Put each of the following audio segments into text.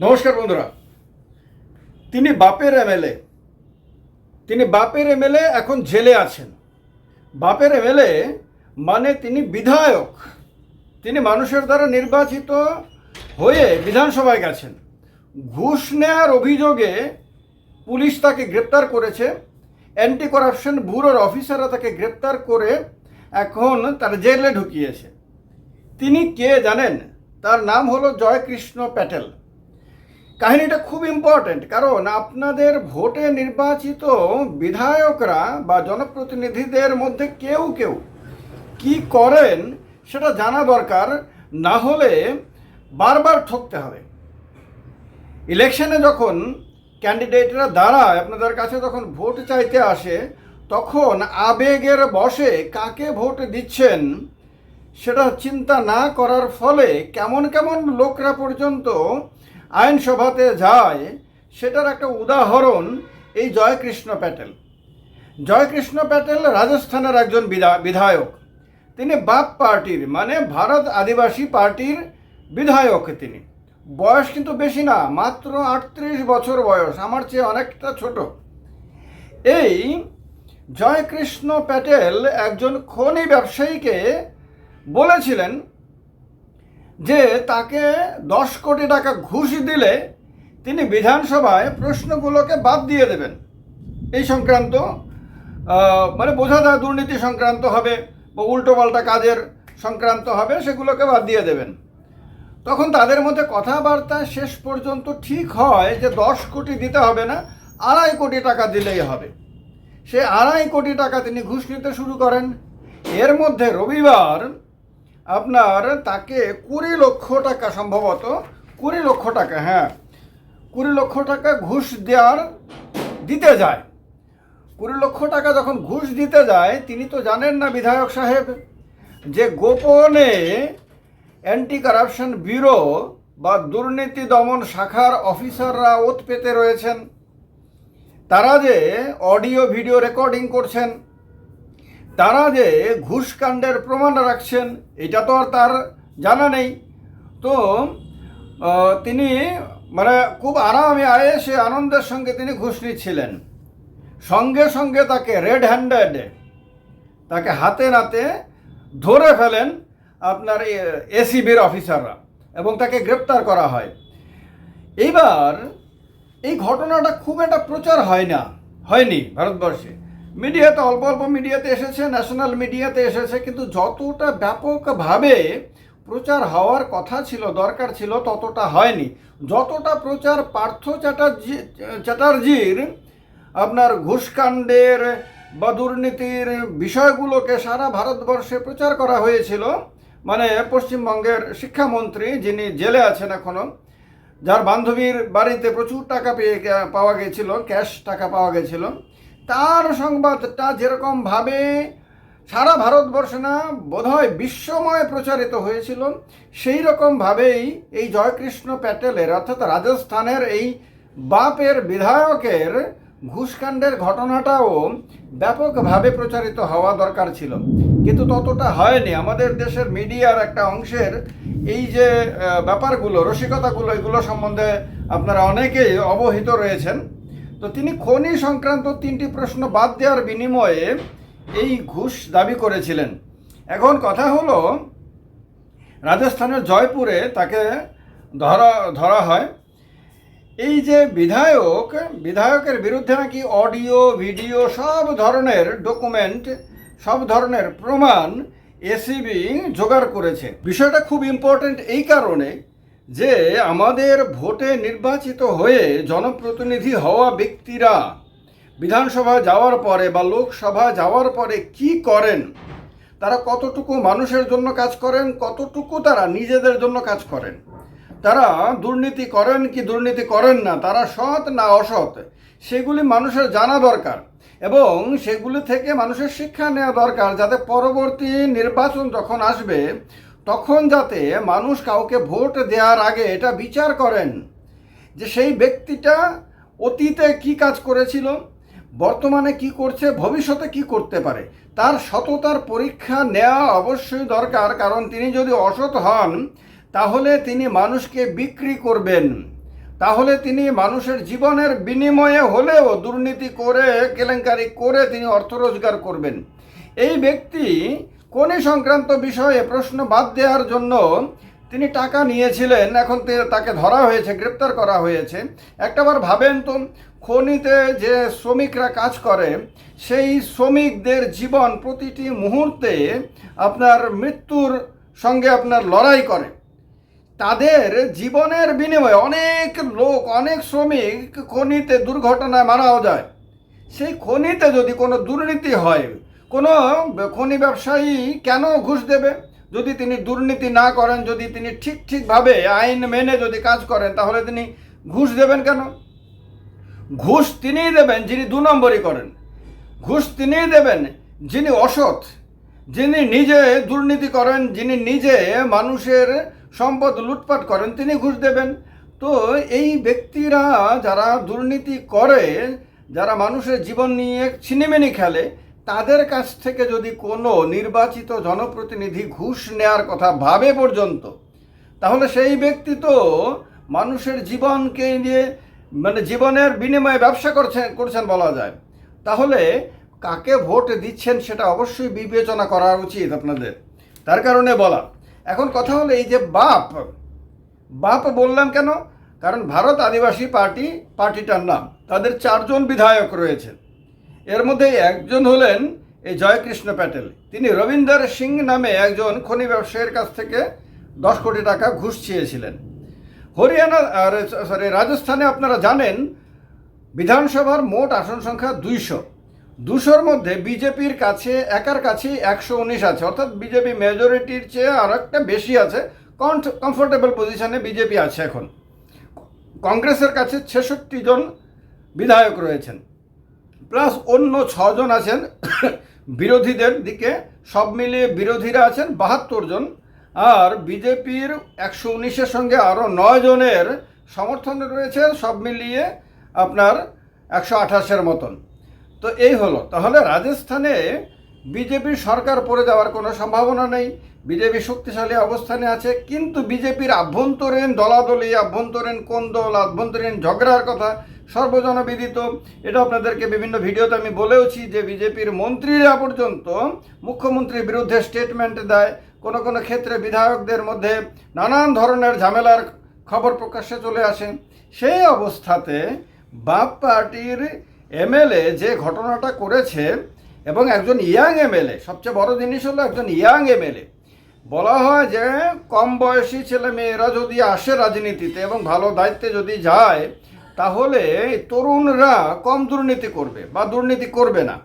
নমস্কার বন্ধুরা। তিনি বাপের এমএলএ। তিনি বাপের এমএলএ এখন জেলে আছেন। বাপের এমএলএ মানে তিনি বিধায়ক। তিনি মানুষের দ্বারা নির্বাচিত হয়ে বিধানসভায় গেছেন। ঘুষ নেওয়ার অভিযোগে পুলিশ তাকে গ্রেপ্তার করেছে। অ্যান্টি করাপশন ব্যুরোর অফিসাররা তাকে গ্রেপ্তার করে এখন তার জেলে ঢুকিয়েছে। তিনি কে জানেন? তার নাম হলো জয়কৃষ্ণ প্যাটেল। কাহিনীটা খুব ইম্পর্ট্যান্ট কারণ আপনাদের ভোটে নির্বাচিত বিধায়করা বা জনপ্রতিনিধিদের মধ্যে কেউ কেউ কি করেন সেটা জানা দরকার, না হলে বারবার ঠকতে হবে। ইলেকশনে যখন ক্যান্ডিডেটরা দাঁড়ায়, আপনাদের কাছে যখন ভোট চাইতে আসে, তখন আবেগের বসে কাকে ভোট দিচ্ছেন সেটা চিন্তা না করার ফলে কেমন কেমন লোকরা পর্যন্ত আইনসভাতে যায়, সেটার একটা উদাহরণ এই জয়কৃষ্ণ প্যাটেল। জয়কৃষ্ণ প্যাটেল রাজস্থানের একজন বিধা- বিধায়ক। তিনি বাপ পার্টির মানে ভারত আদিবাসী পার্টির বিধায়ক তিনি। বয়স কিন্তু বেশি না, মাত্র আটত্রিশ বছর বয়স, আমার চেয়ে অনেকটা ছোট। এই জয়কৃষ্ণ প্যাটেল একজন খনি ব্যবসায়ীকে বলেছিলেন যে তাকে দশ কোটি টাকা ঘুষ দিলে তিনি বিধানসভায় প্রশ্নগুলোকে বাদ দিয়ে দেবেন। এই সংক্রান্ত মানে বোঝা যায় দুর্নীতি সংক্রান্ত হবে বা উল্টোপাল্টা কাজের সংক্রান্ত হবে, সেগুলোকে বাদ দিয়ে দেবেন। তখন তাদের মধ্যে কথাবার্তা শেষ পর্যন্ত ঠিক হয় যে দশ কোটি দিতে হবে না, আড়াই কোটি টাকা দিলেই হবে। সে আড়াই কোটি টাকা তিনি ঘুষ নিতে শুরু করেন। এর মধ্যে রবিবার আপনার তাকে কুড়ি লক্ষ টাকা সম্ভবত, কুড়ি লক্ষ টাকা হ্যাঁ কুড়ি লক্ষ টাকা ঘুষ দেওয়ার দিতে যায়। কুড়ি লক্ষ টাকা যখন ঘুষ দিতে যায়, তিনি তো জানেন না বিধায়ক সাহেব, যে গোপনে অ্যান্টি কারাপশন ব্যুরো বা দুর্নীতি দমন শাখার অফিসাররা ওত পেতে রয়েছেন। তারা যে অডিও, ভিডিও রেকর্ডিং করছেন। তারা যে ঘুষকাণ্ডের প্রমাণ রাখছেন, এটা তো আর তার জানা নেই। তো তিনি মানে খুব আরামে আয়েসে আনন্দের সঙ্গে তিনি ঘুষ নিচ্ছিলেন। সঙ্গে সঙ্গে তাকে রেড হ্যান্ডেড তাকে হাতে নাতে ধরে ফেলেন আপনার এসিবির অফিসাররা এবং তাকে গ্রেপ্তার করা হয়। এইবার এই ঘটনাটা খুব একটা প্রচার হয় না, হয়নি ভারতবর্ষে। মিডিয়াতে, অল্প অল্প মিডিয়াতে এসেছে ন্যাশনাল মিডিয়াতে এসেছে, কিন্তু যতটা ব্যাপকভাবে প্রচার হওয়ার কথা ছিল, দরকার ছিল, ততটা হয়নি। যতটা প্রচার পার্থ চ্যাটার্জি, চ্যাটার্জির, আপনার ঘুষকাণ্ডের বা দুর্নীতির বিষয়গুলোকে সারা ভারতবর্ষে প্রচার করা হয়েছিল মানে পশ্চিমবঙ্গের শিক্ষামন্ত্রী যিনি জেলে আছেন এখনও যার বান্ধবীর বাড়িতে প্রচুর টাকা পেয়ে, পাওয়া গেছিল, ক্যাশ টাকা পাওয়া গেছিল তার সংবাদটা যেরকমভাবে সারা ভারতবর্ষে না বোধহয় বিশ্বময় প্রচারিত হয়েছিল, সেই রকমভাবেই এই জয়কৃষ্ণ প্যাটেলের অর্থাৎ রাজস্থানের এই বাপের বিধায়কের ঘুষকাণ্ডের ঘটনাটাও ব্যাপকভাবে প্রচারিত হওয়া দরকার ছিল। কিন্তু ততটা হয়নি। আমাদের দেশের মিডিয়ার একটা অংশের এই যে ব্যাপারগুলো, রসিকতাগুলো, এগুলো সম্বন্ধে আপনারা অনেকেই অবহিত রয়েছেন। তো তিনি খনি সংক্রান্ত তিনটি প্রশ্ন বাদ দেওয়ার বিনিময়ে এই ঘুষ দাবি করেছিলেন। এখন কথা হলো, রাজস্থানের জয়পুরে তাকে ধরা ধরা হয়। এই যে বিধায়ক, বিধায়কের বিরুদ্ধে নাকি অডিও, ভিডিও সব ধরনের ডকুমেন্ট, সব ধরনের প্রমাণ এসিবি জোগাড় করেছে। বিষয়টা খুব ইম্পর্ট্যান্ট এই কারণে যে আমাদের ভোটে নির্বাচিত হয়ে জনপ্রতিনিধি হওয়া ব্যক্তিরা বিধানসভা যাওয়ার পরে বা লোকসভা যাওয়ার পরে কি করেন? তারা কতটুকু মানুষের জন্য কাজ করেন? কতটুকু তারা নিজেদের জন্য কাজ করেন? তারা দুর্নীতি করেন কি দুর্নীতি করেন না? তারা সৎ না অসৎ? সেগুলি মানুষের জানা দরকার এবং সেগুলি থেকে মানুষের শিক্ষা নেওয়া দরকার যাতে পরবর্তী নির্বাচন যখন আসবে তখন যাতে মানুষ কাউকে ভোট দেওয়ার আগে এটা বিচার করেন যে সেই ব্যক্তিটা অতীতে কি কাজ করেছিল, বর্তমানে কি করছে, ভবিষ্যতে কি করতে পারে। তার সততার পরীক্ষা নেওয়া অবশ্যই দরকার, কারণ তিনি যদি অসৎ হন, তাহলে তিনি মানুষকে বিক্রি করবেন। তাহলে তিনি মানুষের জীবনের বিনিময়ে হলেও দুর্নীতি করে, কেলেঙ্কারি করে তিনি অর্থ রোজগার করবেন। এই ব্যক্তি কোনি সংক্রান্ত বিষয়ে প্রশ্ন বাদ দেওয়ার জন্য তিনি টাকা নিয়েছিলেন। এখন তাকে ধরা হয়েছে, গ্রেপ্তার করা হয়েছে। একটাবার ভাবেন তো, খনিতে যে শ্রমিকরা কাজ করে, সেই শ্রমিকদের জীবন প্রতিটি মুহূর্তে আপনার মৃত্যুর সঙ্গে আপনার লড়াই করে। তাদের জীবনের বিনিময়ে অনেক লোক, অনেক শ্রমিক খনিতে দুর্ঘটনায় মারাও যায়। সেই খনিতে যদি কোনো দুর্নীতি হয় কোনো খনি ব্যবসায়ী কেন ঘুষ দেবে? যদি তিনি দুর্নীতি না করেন, যদি তিনি ঠিক ঠিকভাবে আইন মেনে যদি কাজ করেন, তাহলে তিনি ঘুষ দেবেন কেন? ঘুষ তিনিই দেবেন যিনি দু নম্বরই করেন। ঘুষ তিনিই দেবেন যিনি অসৎ, যিনি নিজে দুর্নীতি করেন, যিনি নিজে মানুষের সম্পদ লুটপাট করেন, তিনি ঘুষ দেবেন। তো এই ব্যক্তিরা যারা দুর্নীতি করে, যারা মানুষের জীবন নিয়ে ছিনিমিনি খেলে তাদের কাছ থেকে যদি কোনো নির্বাচিত জনপ্রতিনিধি ঘুষ নেয়ার কথা ভাবে পর্যন্ত, তাহলে সেই ব্যক্তি তো মানুষের জীবনকে নিয়ে মানে জীবনের বিনিময়ে ব্যবসা করছেন করছেন বলা যায়। তাহলে কাকে ভোট দিচ্ছেন সেটা অবশ্যই বিবেচনা করা উচিত আপনাদের। তার কারণে বলা। এখন কথা হলো এই যে বাপ বাপ বললাম কেন? কারণ ভারত আদিবাসী পার্টি, পার্টিটার নাম। তাদের চারজন বিধায়ক রয়েছে এর মধ্যে একজন হলেন এই জয়কৃষ্ণ প্যাটেল। তিনি রবীন্দ্র সিং নামে একজন খনি ব্যবসায়ীর কাছ থেকে দশ কোটি টাকা ঘুষ চেয়েছিলেন। হরিয়ানা সরি রাজস্থানে আপনারা জানেন, বিধানসভার মোট আসন সংখ্যা দুইশো। দুশোর মধ্যে বিজেপির কাছে, একার কাছেই একশো উনিশ আছে। অর্থাৎ বিজেপি মেজরিটির চেয়ে আর একটা বেশি আছে। কনফ কমফোর্টেবল পজিশনে বিজেপি আছে এখন। কংগ্রেসের কাছে ছেষট্টি জন বিধায়ক রয়েছেন। প্লাস অন্য ছজন আছেন, বিরোধীদের দিকে সব মিলিয়ে বিরোধীরা আছেন বাহাত্তর জন। আর বিজেপির একশো উনিশের সঙ্গে আরও নয় জনের সমর্থন রয়েছে, সব মিলিয়ে আপনার একশো আঠাশের মতন। তো এই হলো। তাহলে রাজস্থানে বিজেপির সরকার পড়ে যাওয়ার কোনো সম্ভাবনা নেই। বিজেপি শক্তিশালী অবস্থানে আছে, কিন্তু বিজেপির আভ্যন্তরীণ দলাদলি, আভ্যন্তরীণ কোন্দল আভ্যন্তরীণ ঝগড়ার কথা সর্বজনবিদিত। এটা আপনাদেরকে বিভিন্ন ভিডিওতে আমি বলেওছি যে বিজেপির মন্ত্রীরা পর্যন্ত মুখ্যমন্ত্রীর বিরুদ্ধে স্টেটমেন্ট দেয়। কোনো কোনো ক্ষেত্রে বিধায়কদের মধ্যে নানান ধরনের ঝামেলার খবর প্রকাশ্যে চলে আসে। সেই অবস্থাতে বাপ পার্টির এমএলএ যে ঘটনাটা করেছে এবং একজন ইয়াং এমএলএ, সবচেয়ে বড় জিনিস হলো একজন ইয়াং এমএলএ। বলা হয় যে কম বয়সী ছেলে মেয়েরা যদি আসে রাজনীতিতে এবং ভালো দায়িত্বে যদি যায় তাহলে তরুণরা কম দুর্নীতি করবে বা দুর্নীতি করবে না।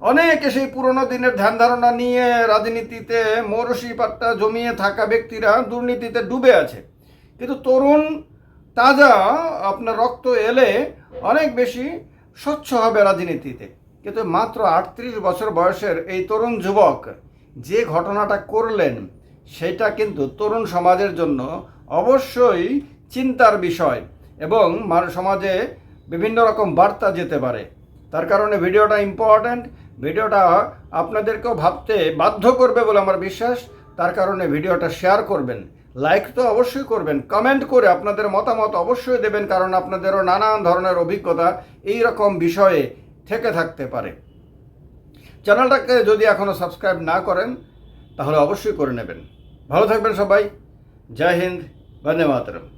অনেকে সেই পুরনো দিনের ধ্যান ধারণা নিয়ে রাজনীতিতে মরসি পাট্টা জমিয়ে থাকা ব্যক্তিরা দুর্নীতিতে ডুবে আছে। কিন্তু তরুণ তাজা আপনার রক্ত এলে অনেক বেশি স্বচ্ছ হবে রাজনীতিতে। কিন্তু মাত্র আটত্রিশ বছর বয়সের এই তরুণ যুবক যে ঘটনাটা করলেন, সেটা কিন্তু তরুণ সমাজের জন্য অবশ্যই চিন্তার বিষয়। এবং সমাজে বিভিন্ন রকম বার্তা যেতে পারে। তার কারণে ভিডিওটা ইম্পর্ট্যান্ট ভিডিওটা আপনাদেরকেও ভাবতে বাধ্য করবে বলে আমার বিশ্বাস। তার কারণে ভিডিওটা শেয়ার করবেন। লাইক তো অবশ্যই করবেন। কমেন্ট করে আপনাদের মতামত অবশ্যই দেবেন, কারণ আপনাদেরও নানান ধরনের অভিজ্ঞতা এই রকম বিষয়ে থেকে থাকতে পারে। চ্যানেলটাকে যদি এখনও সাবস্ক্রাইব না করেন, তাহলে অবশ্যই করে নেবেন। ভালো থাকবেন সবাই। জয় হিন্দ। বন্দে মাতরম।